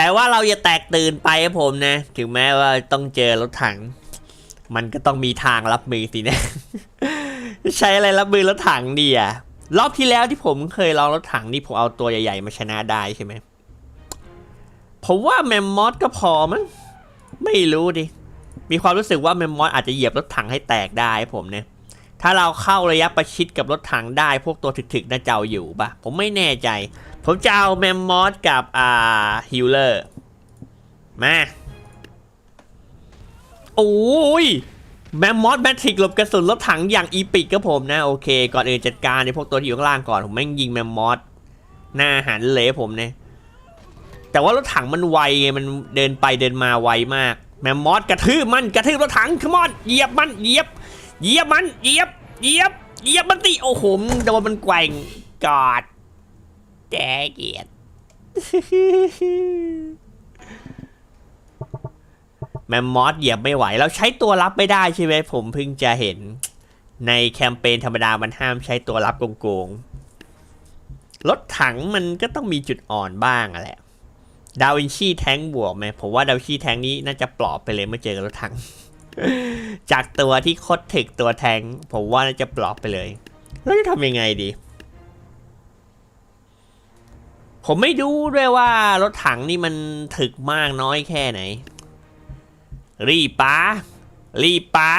แต่ว่าเราอย่าแตกตื่นไปครับผมนะ ถึงแม้ว่าต้องเจอรถถัง มันก็ต้องมีทางรับมือสินะ ใช้อะไรรับมือรถถังดีอะรอบที่แล้วที่ผมเคยลองรถถังนี่ผมเอาตัวใหญ่ ๆ มาชนะได้ใช่ไหมผมว่าแมมมอสก็พอมั้งไม่รู้ดิ มีความรู้สึกว่าแมมมอสอาจจะเหยียบรถถังให้แตกได้ครับผมเนี่ย ถ้าเราเข้าระยะประชิดกับรถถังได้ พวกตัวถึกๆน่าจะเอาอยู่ปะผมไม่แน่ใจ ผมจะเอาแมมมอสกับอ่าฮิลเลอร์ มาโอ้ยแมมมอสแมทริกหลบกระสุนรถถังอย่างอีปิกครับผมนะ โอเค ก่อนอื่นจัดการในพวกตัวที่อยู่ข้างล่างก่อน ผมแม่งยิงแมมมอสหน้าหันเลยผมเนี่ยแต่ว่ารถถังมันไวไงมันเดินไปเดินมาไวมาก แมมมอสกระทืบมันกระทืบรถถังขมอนเหยียบมันเหยียบเหยียบมันเหยียบเหยียบเหยียบมันติโอ้โหโดนมันแกว่งกอด แกเกียดแมมมอสเหยียบไม่ไหว เราใช้ตัวรับไม่ได้ใช่ไหมผมเพิ่งจะเห็น ในแคมเปญธรรมดามันห้ามใช้ตัวรับโกงๆรถถังมันก็ต้องมีจุดอ่อนบ้างอะแหละดาวินชีแทงบวกไหมผมว่าดาวินชีแทงนี้น่าจะปลอบไปเลยเมื่อเจอกับรถถัง จากตัวที่โคตรถึกตัวแทง ผมว่าน่าจะปลอบไปเลย แล้วจะทำยังไงดี ผมไม่ดูด้วยว่ารถถังนี่มันถึกมากน้อยแค่ไหน รีบป้า รีบป้า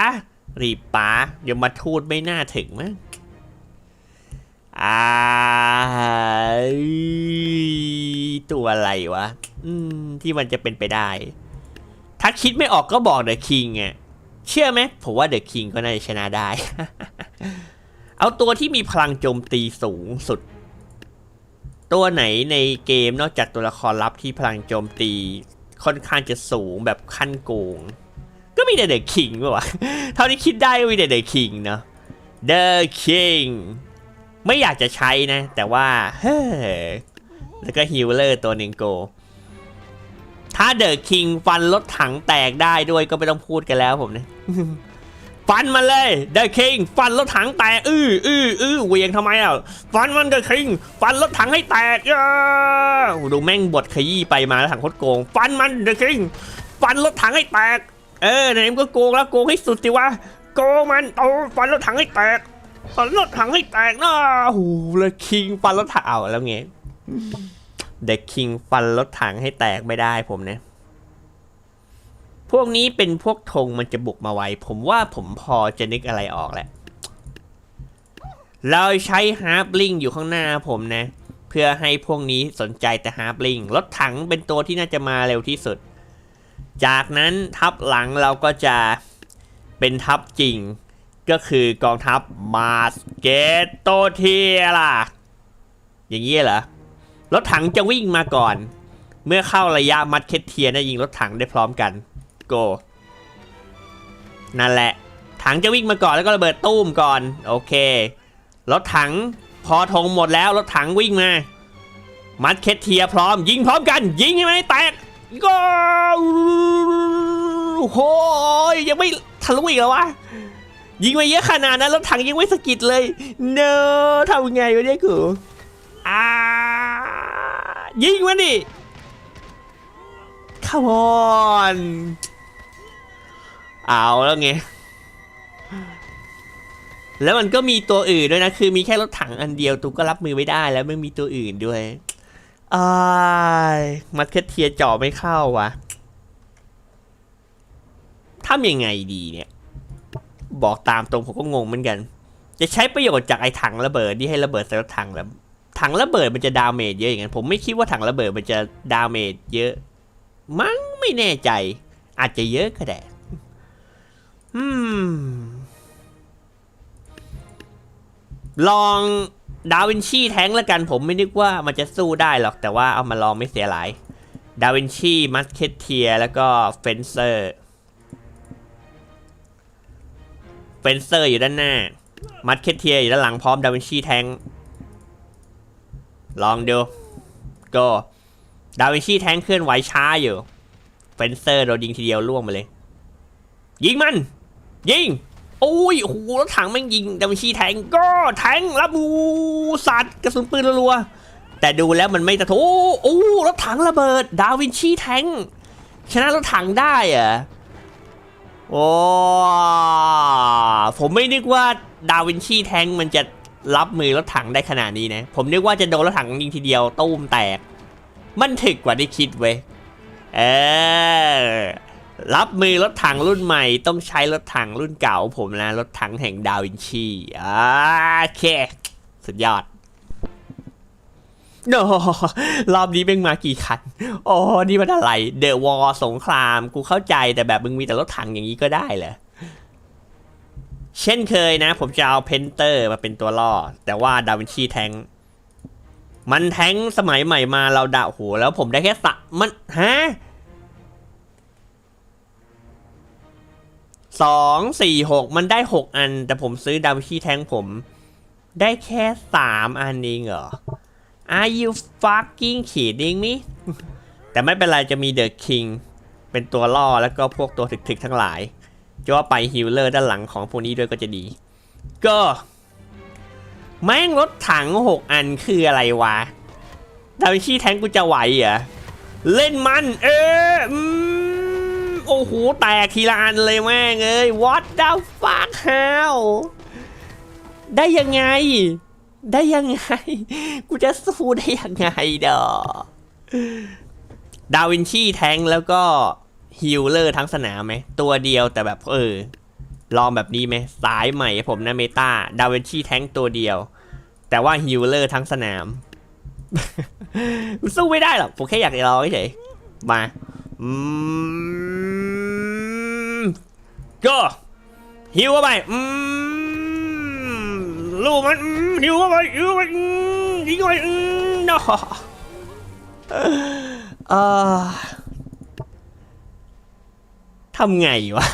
รีบป้าเดี๋ยวมาทูดไม่น่าถึงมั้งอ่าตัวอะไรวะ อืม ที่มันจะเป็นไปได้ ถ้าคิดไม่ออกก็บอกเดอะคิงอะเชื่อไหมผมว่าเดอะคิงก็น่าจะชนะได้ เอาตัวที่มีพลังโจมตีสูงสุด ตัวไหนในเกมนอกจากตัวละครลับที่พลังโจมตีค่อนข้างจะสูงแบบขั้นโกง ก็มีแต่เดอะคิงป่ะวะเท่าที่คิดได้ก็มีแต่เดอะคิงเนาะ The King ไม่อยากจะใช้นะ แต่ว่าเฮ้แล้วก็ฮิลเลอร์ตัวหนึ่งโก ถ้าเดอะคิงฟันรถถังแตกได้ด้วยก็ไม่ต้องพูดกันแล้วผมนะ ฟันมันเลยเดอะคิงฟันรถถังแตกอื้ออื้ออื้อเวียงทำไมอะฟันมันเดอะคิงฟันรถถังให้แตกย้าดูแม่งบดขยี้ไปมาแล้วถังโคตรโกง ฟันมันเดอะคิงฟันรถถังให้แตก เออไหนมันก็โกงแล้วโกงให้สุดสิวะโกงมันเอาฟันรถถังให้แตกฟันรถถังให้แตกนะโอ้โหเลยคิงฟันรถถังเอาแล้วไงเด็กคิงฟันรถถังให้แตกไม่ได้ผมเนี่ย พวกนี้เป็นพวกธงมันจะบุกมาไว ผมว่าผมพอจะนึกอะไรออกแหละเราใช้ฮาร์ปลิงอยู่ข้างหน้าผมนะ เพื่อให้พวกนี้สนใจแต่ฮาร์ปลิงรถถังเป็นตัวที่น่าจะมาเร็วที่สุด จากนั้นทัพหลังเราก็จะเป็นทัพจริง ก็คือกองทัพมาสเกตโตเทียล่ะ อย่างนี้เหรอ รถถังจะวิ่งมาก่อน เมื่อเข้าระยะมัดเคสเทียนะยิงรถถังได้พร้อมกัน โกนั่นแหละ ถังจะวิ่งมาก่อนแล้วก็ระเบิดตู้มก่อน โอเค รถถังพอธงหมดแล้ว รถถังวิ่งมา มัดเคสเทียพร้อม ยิงพร้อมกัน ยิงใช่ไหมแตกก็โอ้ยยังไม่ทะลุอีกแล้ววะยิงมาเยอะขนาดนั้นรถถังยังไม่สกิดเลย เนอะทำไงวะเนี่ยกูอ่ายิงมันดิ Come on เอาแล้วไง แล้วมันก็มีตัวอื่นด้วยนะ คือมีแค่รถถังอันเดียวตูก็รับมือไม่ได้แล้วไม่มีตัวอื่นด้วยอายมัดแคทเทียจ่อไม่เข้าวะทำยังไงดีเนี่ย บอกตามตรงผมก็งงเหมือนกัน จะใช้ประโยชน์จากไอ้ถังระเบิดที่ให้ระเบิดใส่รถถังแล้วถังระเบิดมันจะดาเมจเยอะอย่างนั้นผมไม่คิดว่าถังระเบิดมันจะดาเมจเยอะ มั้งไม่แน่ใจ อาจจะเยอะก็ได้ อืม ลองดาวินชีแท้งแล้วกันผมไม่นึกว่ามันจะสู้ได้หรอก แต่ว่าเอามาลองไม่เสียหลาย ดาวินชีมัสเคเทียแล้วก็เฟนเซอร์เฟนเซอร์อยู่ด้านหน้า มัดเคเทียอยู่ด้านหลังพร้อมดาวินชีแทง ลองดูก็ดาวินชีแทงเคลื่อนไหวช้าอยู่ เฟนเซอร์โดนยิงทีเดียวล่วงมาเลย ยิงมัน ยิงโอ้ยโอ้โหรถถังแม่งยิงดาวินชีแทงก็แทงรับบูสัตว์กระสุนปืนรัวแต่ดูแล้วมันไม่จะโอ้โอ้รถถังระเบิด ดาวินชีแทงชนะรถถังได้อะโอ้ผมไม่นึกว่าดาวินชีแทงมันจะรับมือรถถังได้ขนาดนี้นะ ผมนึกว่าจะโดนรถถังยิงทีเดียวตู้มแตก มันถึกกว่าที่คิดเว้ย เออ รับมือรถถังรุ่นใหม่ ต้องใช้รถถังรุ่นเก่าผมนะ รถถังแห่งดาวินชีอ่าโอเค สุดยอดโอรอบนี้เป็นมากี่คันโอ้นี่มันอะไร เดอะวอสงคราม กูเข้าใจแต่แบบมึงมีแต่รถถังอย่างนี้ก็ได้เหรอเช่นเคยนะ ผมจะเอาเพนเตอร์มาเป็นตัวล่อ แต่ว่าดาวินชีแทง มันแทงสมัยใหม่มาเราดาโหแล้วผมได้แค่สะมันฮะ สองสี่หกมันได้หกอัน แต่ผมซื้อดาวิชีแทงผม ได้แค่สามอันเองเหรอ Are you fucking kidding me แต่ไม่เป็นไรจะมี The King เป็นตัวล่อแล้วก็พวกตัวถึกๆทั้งหลายจะว่าไปฮิลเลอร์ด้านหลังของพวกนี้ด้วยก็จะดี ก็แม่งรถถัง6อันคืออะไรวะ ดาวิชีแทงกูจะไหวเหรอ เล่นมัน เอออืม โอ้โห แตกทีละอันเลยแม่งเอ้ย what the fuck how ได้ยังไง ได้ยังไง กูจะสู้ได้ยังไงดอดาวินชีแทงแล้วก็ฮิลเลอร์ทั้งสนามไหม ตัวเดียวแต่แบบเออ ลองแบบนี้ไหม สายใหม่ผมนะเมตาดาวินชีแทงตัวเดียว แต่ว่าฮิลเลอร์ทั้งสนาม สู้ไม่ได้หรอกผมแค่อยากลองเฉยมา อืมก็ฮิวเข้าไปอืมลูกมันอืมฮิวเข้าไปฮิวเข้าไปอืมยิงเข้าไปอืมเนาะเออทำไงวะ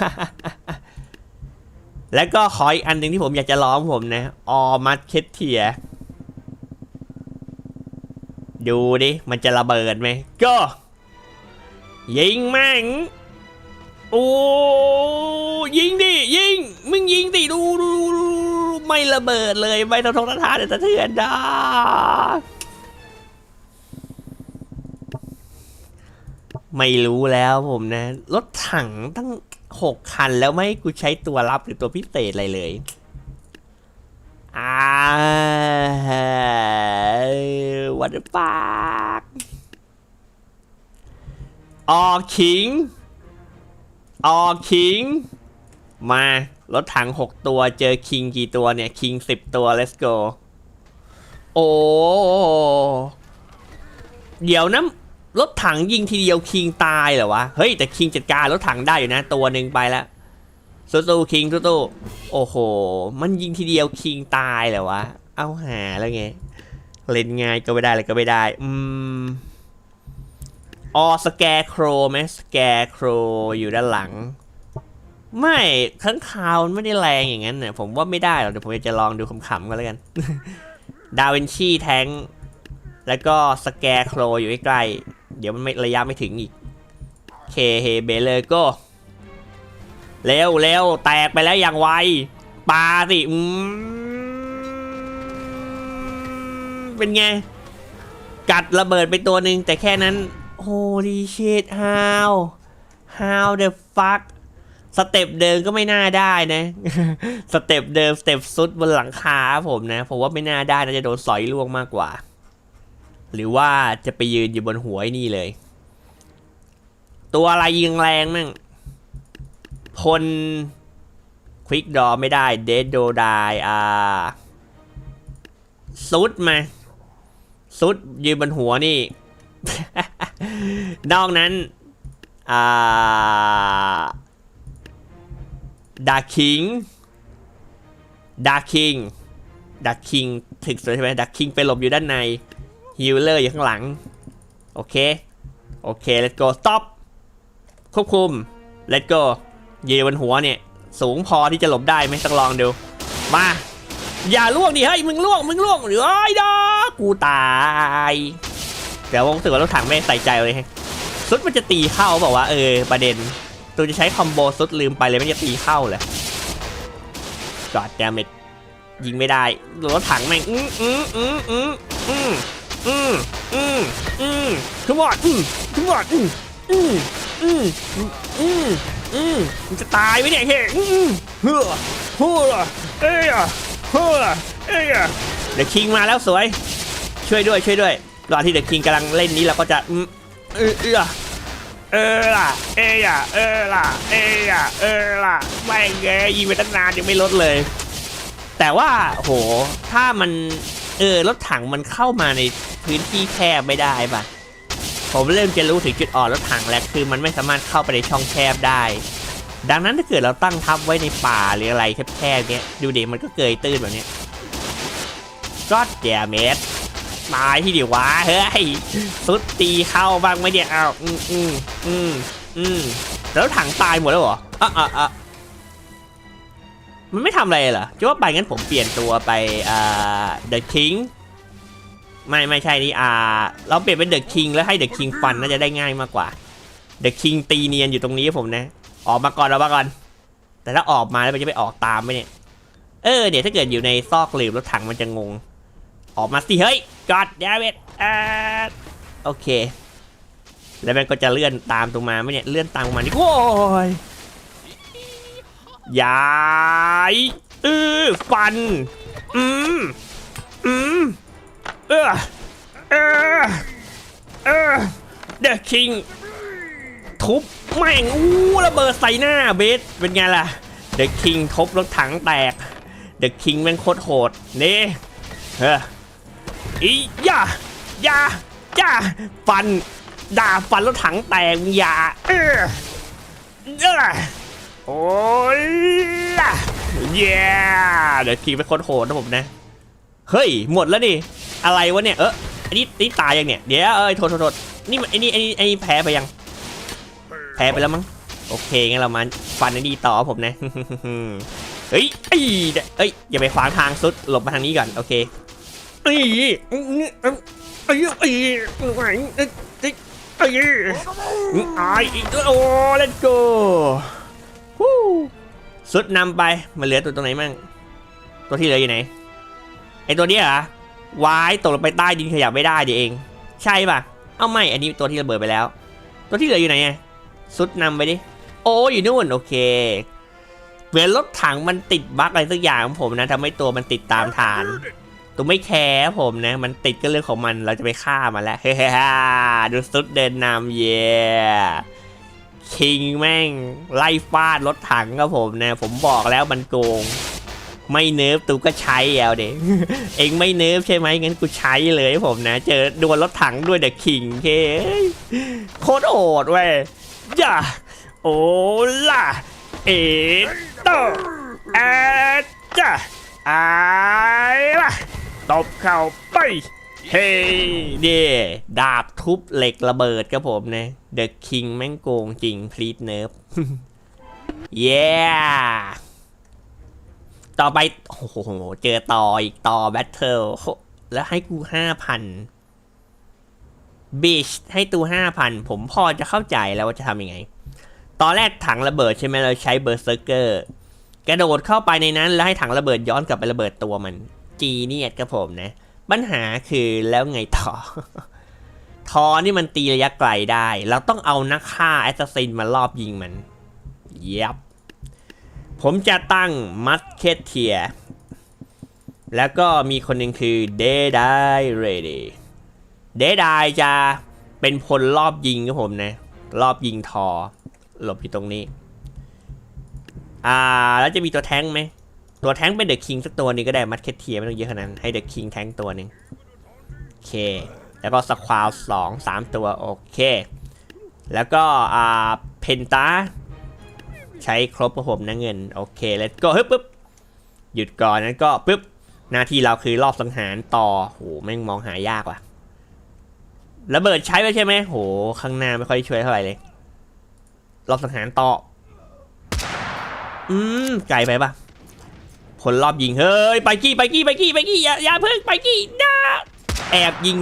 แล้วก็ขออีกอันหนึ่งที่ผมอยากจะร้องผมนะ ออมัดเคสเทีย ดูดิ มันจะระเบิดไหมก็ ยิงแม่ง โอ้ยิงดิ ยิง มึงยิงดิดูดูดูไม่ระเบิดเลย ไม่ต้องทงทานแต่สะเทือนนะไม่รู้แล้วผมนะ รถถังตั้งหกคันแล้วไม่กูใช้ตัวรับหรือตัวพิเศษอะไรเลยอ่าวัดปาก ออกขิง ออกขิง มา รถถัง 6 ตัวเจอคิงกี่ตัวเนี่ย คิง 10 ตัว let's go โอ้ เดี๋ยวนะรถถังยิงทีเดียวคิงตายเหรอวะ เฮ้ย แต่คิงจัดการรถถังได้อยู่นะ ตัวหนึ่งไปแล้วสู้ๆคิงสู้ๆโอ้โห มันยิงทีเดียวคิงตายเหรอวะ เอาหาแล้วไง เล่นง่ายก็ไม่ได้เลยก็ไม่ได้ อืม ออสแกร์โครไหมสแกร์โครอยู่ด้านหลัง ไม่ข้างคาวมันไม่ได้แรงอย่างนั้นเนี่ยผมว่าไม่ได้หรอกเดี๋ยวผมจะลองดูขำๆกันแล้วกัน ดาวินชีแทงแล้วก็สแกร์โครอยู่ใกล้ๆเดี๋ยวมันไม่ระยะไม่ถึงอีกเคเฮเบเลโกเร็วเร็วแตกไปแล้วอย่างไวปาสิอืมเป็นไง กัดระเบิดไปตัวหนึ่งแต่แค่นั้น holy shit how how the fuck สเต็ปเดิมก็ไม่น่าได้นะ สเต็ปเดิมสเต็ปซุดบนหลังคาผมนะ ผมว่าไม่น่าได้น่าจะโดนสอยล่วงมากกว่า หรือว่าจะไปยืนอยู่บนหัวนี่เลย ตัวอะไรยิงแรงมั่งพลควิกดอไม่ได้เดดโดได้อ่าซุดมาซุดยืนบนหัวนี่ นอกนั้นอ่าดาคิงดาคิงดาคิงถึกสวยใช่ไหมดาคิงไปหลบอยู่ด้านในฮิลเลอร์อยู่ข้างหลัง โอเค โอเค let's go stop ควบคุม let's go ยืนบนหัวเนี่ย สูงพอที่จะหลบได้ไหมต้องลองดู มา อย่าล่วงดิเฮ้ย มึงล่วง มึงล่วงหรือไอ้ดอกูตาย เดี๋ยวผมรู้สึกว่ารถถังไม่ใส่ใจเลยฮะซุดมันจะตีเข้าบอกว่าเออประเด็น ตัวจะใช้คอมโบซุดลืมไปเลยไม่จะตีเข้าเลยกอดแดมเมจยิงไม่ได้รถถังแม่งอืมอืมอืมอืมอืมอืมอืมอืมทุบอดอืมทุกบอดอืมอืมอืมอืมอืมมันจะตายไหมเนี่ยเฮ้ยอืมเฮ้อเฮ้อเอ้ยเฮ้อเอ้ยเดอะคิงมาแล้วสวย ช่วยด้วยช่วยด้วย ตอนที่เดอะคิงกำลังเล่นนี้เราก็จะเออเออเออล่ะ เอ้ยเออล่ะ เอ้ยเออล่ะไม่เงยยิงไปตั้งนานยังไม่ลดเลย แต่ว่าโหถ้ามันเออรถถังมันเข้ามาในพื้นที่แคบไม่ได้ปะผมเริ่มจะรู้ถึงจุดอ่อนรถถังแล้วคือมันไม่สามารถเข้าไปในช่องแคบได้ ดังนั้นถ้าเกิดเราตั้งทับไว้ในป่าหรืออะไรแคบๆเนี้ยดูเด็กมันก็เกยตื้นแบบเนี้ยก็แจเมส ตายที่เดียววะเฮ้ยสุดตีเข้าบ้างไหมเนี่ยอ้าวอืมอืมอืมอืมแล้วถังตายหมดแล้วเหรออะอะอะมันไม่ทำอะไรเหรอจะว่าไปงั้นผมเปลี่ยนตัวไปอ่า The King ไม่ไม่ใช่นี่อ่า เราเปลี่ยนเป็น The King แล้วให้ The King ฟันน่าจะได้ง่ายมากกว่า The King ตีเนียนอยู่ตรงนี้ผมนะ ออกมาก่อนออกมาก่อน แต่ถ้าออกมาแล้วมันจะไปออกตามไหมเนี่ย เออเดี๋ยวถ้าเกิดอยู่ในซอกหลืบรถถังมันจะงง ออกมาสิเฮ้ย กอดยาเวทอ่าโอเค แล้วมันก็จะเลื่อนตามตรงมาไหมเนี่ย เลื่อนตามมานี่โอ้ยยายเออฟัน อืม อืม เออเออเออเดอะคิงทุบแม่งอู้ระเบิดใส่หน้าเบสเป็นไงล่ะเดอะคิงทุบรถถังแตกเดอะคิงแม่งโคตรโหดนี่เฮ้อ อีย่าย่าย่าฟันด่าฟันรถถังแตกอย่าเออเออโอ้ยล่ะเย้เดี๋ยวทีเป็นคนโหดนะผมนะ เฮ้ย หมดแล้วนี่ อะไรวะเนี่ย เอออันนี้นี่ตายยังเนี่ย เดี๋ยวเอ้ยโทษโทษโทษนี่มันไอ้นี่ไอ้นี่ไอ้นี่แพ้ไปยัง แพ้ไปแล้วมั้ง โอเคงั้นเรามาฟันไอ้นี่ต่อผมนะ เฮ้ยไอ้ยเอ้ย อย่าไปขวางทางสุด หลบมาทางนี้ก่อน โอเค อ้ยเอ้ยเอ้ยเอ้ยเอ้ยเอ้ยไอ้โอ้ let's go ฮู้สุดนำไปมาเหลือตัวตรงไหนมั่งตัวที่เหลืออยู่ไหนไอตัวเนี้ยเหรอวายตกลงไปใต้ดินขยับไม่ได้ดิเอง ใช่ป่ะ เอ้าไม่ อันนี้ตัวที่ระเบิดไปแล้ว ตัวที่เหลืออยู่ไหนไงสุดนำไปดิ โอ้อยู่นู่นโอเคเหมือนรถถังมันติดบั๊กอะไรสักอย่างของผมนะทำให้ตัวมันติดตามฐาน ตัวไม่แคร์ผมนะ มันติดก็เรื่องของมันเราจะไปฆ่ามันแล้วเฮ้ฮ่าดูสุดเดินนำเย่คิงแม่งไล่ฟาดรถถังกับผมนะ ผมบอกแล้วมันโกง ไม่เนิร์ฟตูก็ใช้เอาเด็กเองไม่เนิร์ฟใช่ไหมงั้นกูใช้เลยผมนะ เจอดวลรถถังด้วยเดอะคิงเคโคตรโหดเว้ยย่าโอล่าเอโตอจ้าไอ้ล่ะ ตบเข้าไปเฮ้เดดาบทุบเหล็กระเบิดครับผมนะ The King แม่งโกงจริง please nerf เย้ต่อไป โอ้โห เจอต่ออีกต่อแบทเทิลแล้วให้กูห้าพันบีชให้ตูห้าพันผมพอจะเข้าใจแล้วว่าจะทำยังไง ตอนแรกถังระเบิดใช่ไหมเราใช้เบอร์เซอร์เกอร์ กระโดดเข้าไปในนั้นแล้วให้ถังระเบิดย้อนกลับไประเบิดตัวมัน จีเนียดครับผมนะ ปัญหาคือแล้วไงต่อ ทอนี่มันตีระยะไกลได้ เราต้องเอานักฆ่าแอสซัสซินมารอบยิงมันเย็บผมจะตั้งมัสเคเทีย แล้วก็มีคนหนึ่งคือเดดายเรดีเดดายจะเป็นพลรอบยิงครับผมนะ รอบยิงทอ หลบอยู่ตรงนี้ อ่า แล้วจะมีตัวแท้งไหม ตัวแท้งเป็นเดอะคิงสักตัวนึงก็ได้มัดเคเทียไม่ต้องเยอะขนาดนั้นให้เดอะคิงแท้งตัวหนึ่งโอเค แล้วก็สควาลสองสามตัวโอเค แล้วก็อ่าเพนตาใช้ครบกับผมนะเงินโอเคแล้วก็ฮึบปึ๊บหยุดก่อนนั้นก็ปึ๊บหน้าที่เราคือรอบสังหารต่อโหแม่งมองหายากว่ะระเบิดใช้ไปใช่ไหมโหข้างหน้าไม่ค่อยช่วยเท่าไหร่เลยรอบสังหารต่อ อืมไกลไปปะ ผลรอบยิงเฮ้ยไปกี้ไปกี้ไปกี้ไปกี้อย่าอย่าเพิ่งไปกี้นะแอบยิง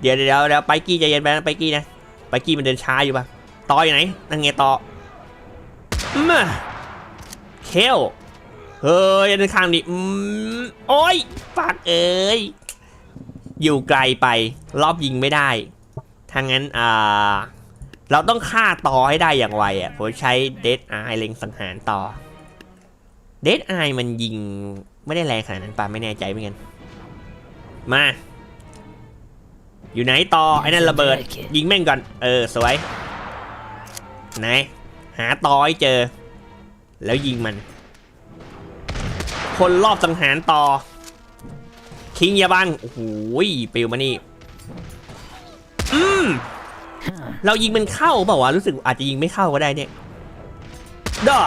เดี๋ยวเดี๋ยวเดี๋ยวไปกี้ใจเย็นไปนะไปกี้นะไปกี้มันเดินช้าอยู่ปะต่ออยู่ไหนนั่งไงต่อมาเคลเฮ้ยย่าเดินข้างดิอืมโอ้ยฝากเอ้ยอยู่ไกลไปรอบยิงไม่ได้ทางนั้นอ่าเราต้องฆ่าต่อให้ได้อย่างไวอะผมใช้เดดไอเล็งสังหารต่อ เดดไอมันยิงไม่ได้แรงขนาดนั้นปะไม่แน่ใจเหมือนกัน มา อยู่ไหนต่อ ไอ้นั่นระเบิด ยิงแม่งก่อน เออ สวย ไหน หาต่อให้เจอ แล้วยิงมัน คนรอบสังหารต่อ คิงอยาบัง โอ้โหปิวมานี่ อืม เรายิงมันเข้าเปล่าวะ รู้สึกอาจจะยิงไม่เข้าก็ได้เนี่ยเด้อ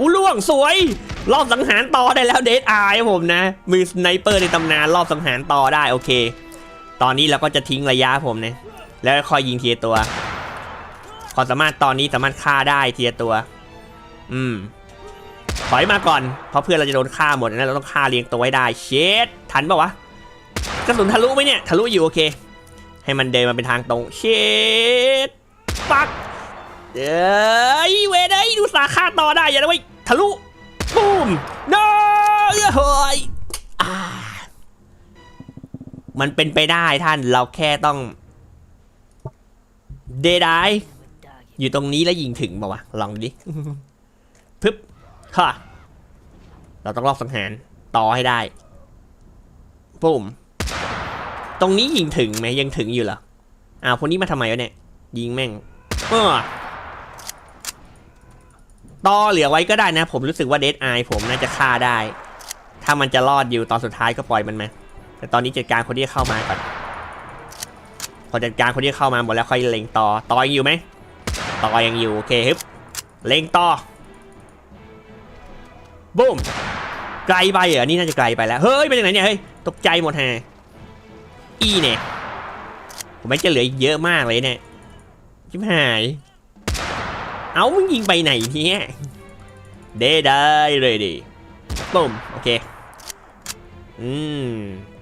อุล่วงสวย รอบสังหารต่อได้แล้วเดทไอผมนะ มือสไนเปอร์ในตำนานรอบสังหารต่อได้โอเค ตอนนี้เราก็จะทิ้งระยะผมนะ แล้วค่อยยิงเทีละตัวความสามารถตอนนี้สามารถฆ่าได้เทีละตัว อืมถอยมาก่อน เพราะเพื่อนเราจะโดนฆ่าหมดนะเราต้องฆ่าเรียงตัวไว้ได้เชดทันปะวะกระสุนทะลุไหมเนี่ย ทะลุอยู่โอเค ให้มันเดินมาเป็นทางตรงเชดปัก เอ้ยเวเดยดูสาฆ่าต่อได้อย่านะเว้ยทะลุบูมโน้เฮ้ยอ่ามันเป็นไปได้ท่านเราแค่ต้อง เดไดอยู่ตรงนี้แล้วยิงถึงป่าวะ ลองดูดิ พึบค่ะ เราต้องรอบสังหารต่อให้ได้ปุ่มตรงนี้ยิงถึงไหมยังถึงอยู่เหรออ้าวคนนี้มาทำไมวะเนี่ย ยิงแม่งเออ ต่อเหลือไว้ก็ได้นะ ผมรู้สึกว่าเดดไอผมน่าจะฆ่าได้ ถ้ามันจะรอดอยู่ตอนสุดท้ายก็ปล่อยมันมา แต่ตอนนี้จัดการคนที่เข้ามาก่อน พอจัดการคนที่เข้ามาหมดแล้วค่อยเล็งต่อ ต่อยังอยู่ไหม ต่อยังอยู่โอเคฮึบเล็งต่อบูมไกลไปเหรอนี่น่าจะไกลไปแล้ว เฮ้ยไปไหนเนี่ยเฮ้ย ตกใจหมดแฮอีเนี่ย ผมไม่จะเหลืออีกเยอะมากเลยเนี่ยชิบหาย เอามึงยิงไปไหนเนี่ยเด้ได้เลยดิบูมโอเค อืม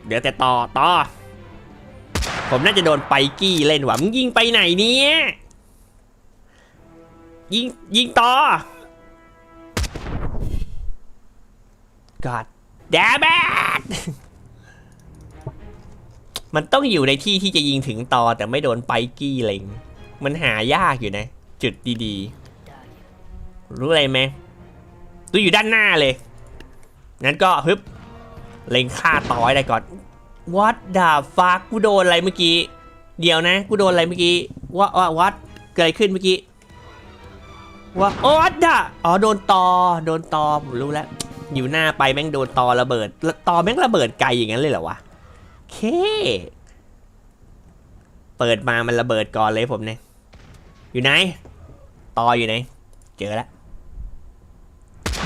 เดี๋ยวแต่ต่อต่อ ผมน่าจะโดนไปกี้เล่นว่ะมึงยิงไปไหนเนี่ย ยิงยิงต่อ God damn it มันต้องอยู่ในที่ที่จะยิงถึงต่อแต่ไม่โดนไปกี้เล็ง มันหายากอยู่นะ จุดดีๆ รู้อะไรไหมตัวอยู่ด้านหน้าเลย งั้นก็ฮึบเล็งฆ่าต่อให้ได้ก่อน What the fuck กูโดนอะไรเมื่อกี้ เดี๋ยวนะ กูโดนอะไรเมื่อกี้ว่าว่าวัดเกิดอะไรขึ้นเมื่อกี้ว่าโอ๊ตอะอ๋อโดนตอ โดนตอผมรู้แล้ว อยู่หน้าไปแม่งโดนตอระเบิด ตอแม่งระเบิดไกลอย่างนั้นเลยเหรอวะเค เปิดมามันระเบิดก่อนเลยผมเนี่ย อยู่ไหน ตออยู่ไหน เจอแล้ว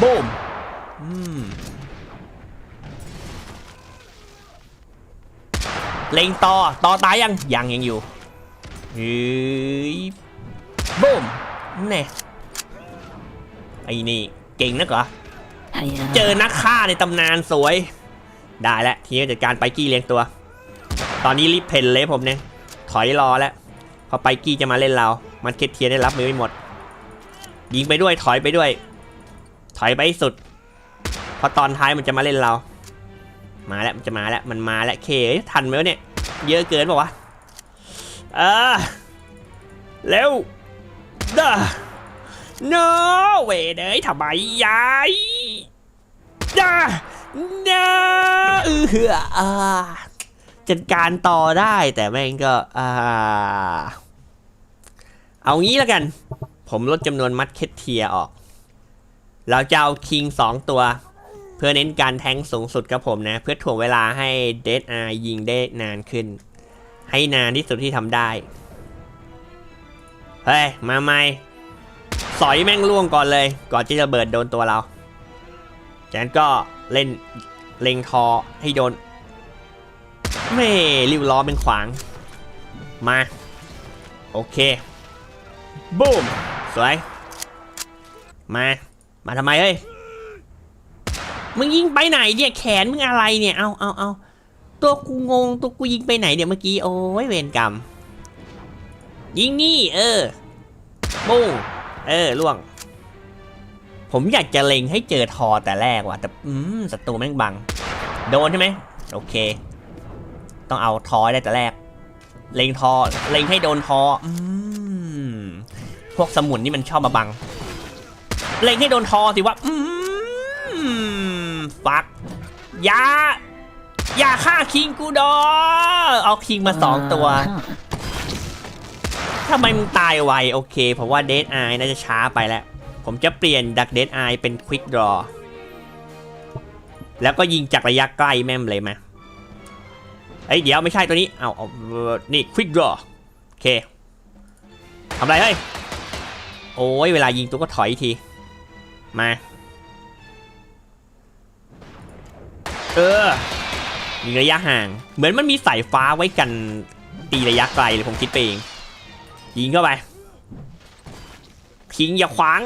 บูมอืมเล็งต่อต่อตายยังยังยังอยู่เฮ้ยบูมแน่ไอ้นี่เก่งนักเหรอเจอนักฆ่าในตำนานสวย ได้แล้วทีนี้จัดการไปกี้เลี้ยงตัว ตอนนี้รีบเพนเลยผมเนี่ยถอยรอแล้วพอไปกี้จะมาเล่นเรา มันเคสเทียนได้รับมือไม่หมด ยิงไปด้วยถอยไปด้วย ถอยไปสุดเพราะตอนท้ายมันจะมาเล่นเรา มาแล้วมันจะมาแล้วมันมาแล้วเคทันไหมวะเนี่ย เยอะเกินป่าวะเออเร็วด้า no เวยเอ้ยทำไมยายด้า no เอออ่าจัดการต่อได้แต่แม่งก็อ่าเอางี้แล้วกัน ผมลดจำนวนมัดเคทเทียออก เราจะเอาคิงสองตัว เพื่อเน้นการแทงสูงสุดกับผมนะ เพื่อถ่วงเวลาให้เดดอายิงได้นานขึ้น ให้นานที่สุดที่ทำได้ เฮ้ย มาไหมสอยแม่งล่วงก่อนเลย ก่อนที่จะเบิดโดนตัวเราจากนั้นก็เล่นเล็งทอให้โดนเม่ริ้วล้อเป็นขวาง มา โอเค บูมสวย มา มาทำไมเฮ้ย มึงยิงไปไหนเนี่ยแขนมึงอะไรเนี่ย เอาเอาเอาตัวกูงงตัวกูยิงไปไหนเนี่ยเมื่อกี้โอ้ยเวรกรรม ยิงนี่ เออปุ้งเออล่วง ผมอยากจะเล็งให้เจอทอแต่แรกว่ะแต่อืมศัตรูแม่งบัง โดนใช่ไหมโอเค ต้องเอาทอได้แต่แรก เล็งทอเล็งให้โดนทออืมพวกสมุนนี่มันชอบมาบัง เล็งให้โดนทอสิว่าอืมฟักอยาอย่าฆ่าคิงกูดอ เอาคิงมาสองตัวทำไมมึงตายไวโอเค เพราะว่าเด d ไอน่าจะช้าไปแล้ว ผมจะเปลี่ยนดักเด d ไอเป็นควิกดรอ แล้วก็ยิงจากระยะใกล้แม่มเลยไหมเอ้ยเดี๋ยวไม่ใช่ตัวนี้ เอาเอาเอ่อนี่ควิกดรอ โอเคทำไรเฮ้ย โอ้ยเวลายิงตัวก็ถอยที มา เออยิงระยะห่าง เหมือนมันมีสายฟ้าไว้กันตีระยะไกลเลยผมคิดไปเอง ยิงเข้าไป ทิ้งอย่าขวาง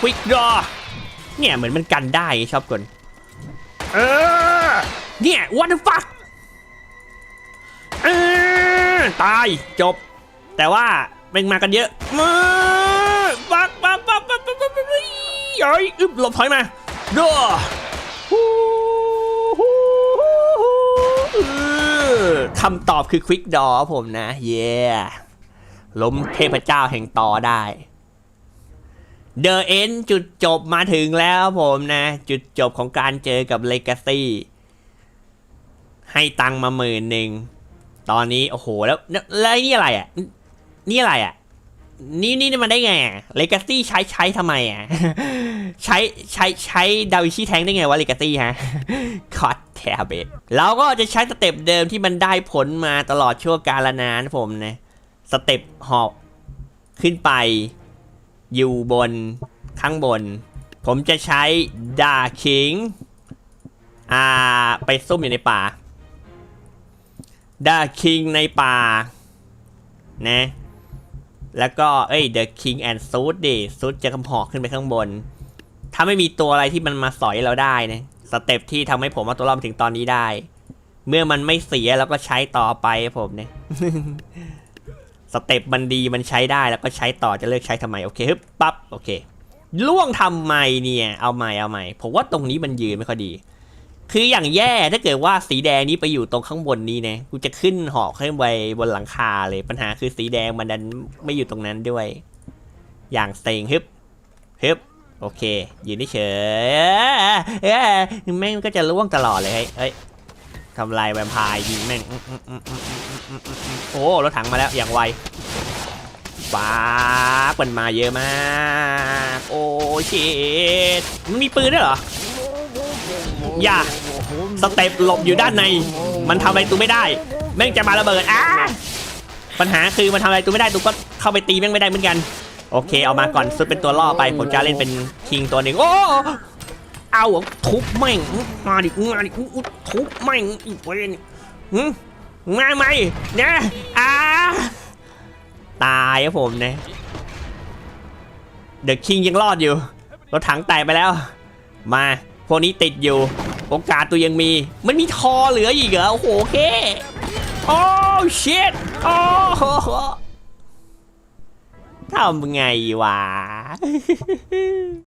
ควิกดอเนี่ยเหมือนมันกันได้ชอบกลเออ เนี่ย what the fuck เออตายจบ แต่ว่าเป็นมากันเยอะมาปักปัก ฮ้ยอึบหลบถอยมาดอฮู้ฮู้ฮู้เอคำตอบคือควิกดอผมนะ เย้ล้มเทพเจ้าแห่งต่อได้เดอะเอ็นจุดจบมาถึงแล้วผมนะ จุดจบของการเจอกับเลกาซี่ให้ตังค์มาหมื่นหนึ่ง ตอนนี้ โอ้โห แล้ว แล้วแล้วนี่อะไรอะ นี่อะไรอะ นี่นี่มันได้ไงเลกาซี่ใช้ใช้ทำไมอะ ใช้ใช้ใช้ดาวิชี่แทงได้ไงวะเลกาซี่ฮะคอตแทบเบตเราก็จะใช้สเต็ปเดิมที่มันได้ผลมาตลอดชั่วกาลนานผมนะสเต็ปหอบขึ้นไป อยู่บนข้างบน ผมจะใช้ดาคิงอ่าไปซุ่มอยู่ในป่าดาคิงในป่านะ แล้วก็เอ้ย The King and Suit ดิซุดจะกำหอกขึ้นไปข้างบน ถ้าไม่มีตัวอะไรที่มันมาสอยเราได้นะสเต็ปที่ทำให้ผมเอาตัวรอดถึงตอนนี้ได้ เมื่อมันไม่เสียเราก็ใช้ต่อไปผมเนี่ยสเต็ปมันดีมันใช้ได้แล้วก็ใช้ต่อจะเลิกใช้ทำไมโอเคฮึบปั๊บโอเคล่วงทำไมเนี่ย เอาใหม่เอาใหม่ผมว่าตรงนี้มันยืนไม่ค่อยดี คืออย่างแย่ถ้าเกิดว่าสีแดงนี้ไปอยู่ตรงข้างบนนี้นะกูจะขึ้นหอกขึ้นไปบนหลังคาเลยปัญหาคือสีแดงมันดันไม่อยู่ตรงนั้นด้วย อย่างเซ็งฮึบฮึบโอเคยืนเฉยเอ้ยแม่งก็จะล่วงตลอดเลยเฮ้ยเฮ้ยทำลายแวมไพร์ยิงแม่งโอ้รถถังมาแล้วอย่างไวฟ้ามันมาเยอะมาก โอ้ชิตมันมีปืนด้วยเหรอ อย่าสเต็ปหลบอยู่ด้านใน มันทำอะไรตูไม่ได้ แม่งจะมาระเบิดอะปัญหาคือมันทำอะไรตูไม่ได้ตูก็เข้าไปตีแม่งไม่ได้เหมือนกัน โอเคเอามาก่อนซุดเป็นตัวล่อไปผมจะเล่นเป็นคิงตัวหนึ่งโอ้เอาทุบแม่งมาดิมาดิทุบแม่งอีกเวนมาไหมเนี่ยอ่าตายครับผมเนะเดอะคิงยังรอดอยู่รถถังแตกไปแล้ว มาพวกนี้ติดอยู่ โอกาสตัวยังมี มันมีทอเหลืออีกเหรอ โอ้โหเคโอ้ชิตโอ้ทำไงวะ